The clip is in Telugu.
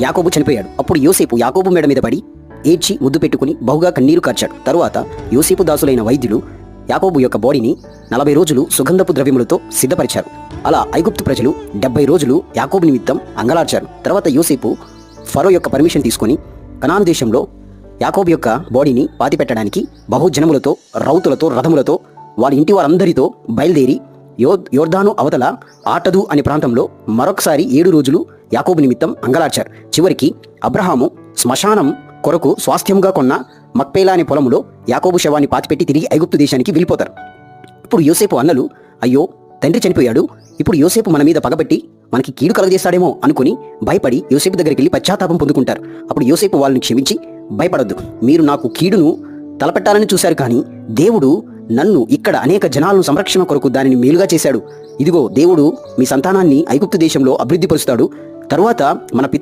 యాకోబు చనిపోయాడు. అప్పుడు యోసేపు యాకోబు మెడ మీద పడి ఏడ్చి ముద్దు పెట్టుకుని బహుగా కన్నీరు కార్చాడు. తరువాత యోసేపు దాసులైన వైద్యులు యాకోబు యొక్క బాడీని నలభై రోజులు సుగంధపు ద్రవ్యములతో సిద్ధపరిచారు. అలా ఐగుప్తు ప్రజలు డెబ్బై రోజులు యాకోబు నిమిత్తం అంగలార్చారు. తర్వాత యోసేపు ఫరో యొక్క పర్మిషన్ తీసుకొని కనాను దేశంలో యాకోబు యొక్క బాడీని పాతిపెట్టడానికి బహుజనములతో రౌతులతో రథములతో వారి ఇంటి వారందరితో బయలుదేరి యో యోర్దాను అవతల ఆటదు అనే ప్రాంతంలో మరొకసారి ఏడు రోజులు యాకోబు నిమిత్తం అంగలార్చారు. చివరికి అబ్రహాము శ్మశానం కొరకు స్వాస్థ్యంగా కొన్న మక్పేలా అనే పొలములో యాకోబు శవాన్ని పాతిపెట్టి తిరిగి ఐగుప్తు దేశానికి వెళ్ళిపోతారు. ఇప్పుడు యోసేపు అన్నలు అయ్యో తండ్రి చనిపోయాడు. ఇప్పుడు యోసేపు మన మీద పగబట్టి మనకి కీడు కలగజేస్తాడేమో అనుకుని భయపడి యోసేపు దగ్గరికి వెళ్ళి పశ్చాత్తాపం పొందుకుంటారు. అప్పుడు యోసేపు వాళ్ళని క్షమించి భయపడొద్దు. మీరు నాకు కీడును తలపెట్టాలని చూశారు కానీ దేవుడు నన్ను ఇక్కడ అనేక జనాలను సంరక్షణ కొరకు దానిని మేలుగా చేశాడు. ఇదిగో దేవుడు మీ సంతానాన్ని ఐగుప్తు దేశంలో అభివృద్ధి పరుస్తాడు. తరువాత మన పిత